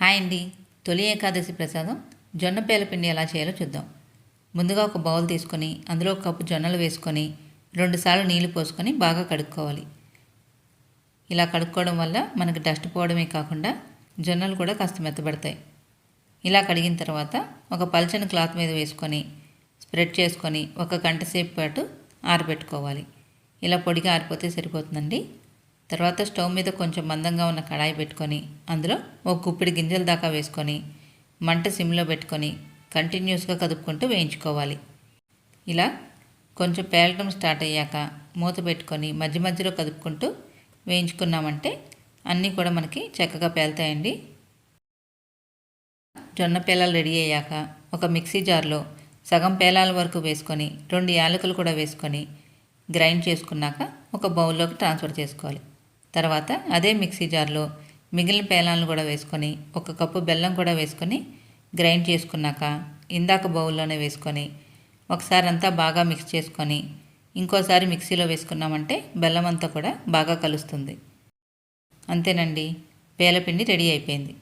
Hi అండి. తొలి ఏకాదశి ప్రసాదం జొన్న పేల పిండి ఎలా చేయాలో చూద్దాం. ముందుగా ఒక బౌల్ తీసుకొని అందులో ఒక కప్పు జొన్నలు వేసుకొని రెండుసార్లు నీళ్ళు పోసుకొని బాగా కడుక్కోవాలి. ఇలా కడుక్కోవడం వల్ల మనకు డస్ట్ పోవడమే కాకుండా జొన్నలు కూడా కాస్త మెత్తబడతాయి. ఇలా కడిగిన తర్వాత ఒక పల్చని క్లాత్ మీద వేసుకొని స్ప్రెడ్ చేసుకొని ఒక గంట సేపు పాటు ఆరబెట్టుకోవాలి. ఇలా పొడిగా ఆరిపోతే సరిపోతుందండి. తర్వాత స్టవ్ మీద కొంచెం మందంగా ఉన్న కడాయి పెట్టుకొని అందులో ఒక గుప్పిడి గింజల దాకా వేసుకొని మంట సిమ్లో పెట్టుకొని కంటిన్యూస్గా కదుపుకుంటూ వేయించుకోవాలి. ఇలా కొంచెం పేలటం స్టార్ట్ అయ్యాక మూత పెట్టుకొని మధ్య మధ్యలో కదుపుకుంటూ వేయించుకున్నామంటే అన్నీ కూడా మనకి చక్కగా పేలుతాయండి. జొన్న పేలాలు రెడీ అయ్యాక ఒక మిక్సీ జార్లో సగం పేలాల వరకు వేసుకొని రెండు యాలకులు కూడా వేసుకొని గ్రైండ్ చేసుకున్నాక ఒక బౌల్లోకి ట్రాన్స్ఫర్ చేసుకోవాలి. తర్వాత అదే మిక్సీ జార్లో మిగిలిన పేలాలను కూడా వేసుకొని ఒక కప్పు బెల్లం కూడా వేసుకొని గ్రైండ్ చేసుకున్నాక ఇందాక బౌల్లోనే వేసుకొని ఒకసారి అంతా బాగా మిక్స్ చేసుకొని ఇంకోసారి మిక్సీలో వేసుకున్నామంటే బెల్లం అంతా కూడా బాగా కలుస్తుంది. అంతేనండి. పేలపిండి రెడీ అయిపోయింది.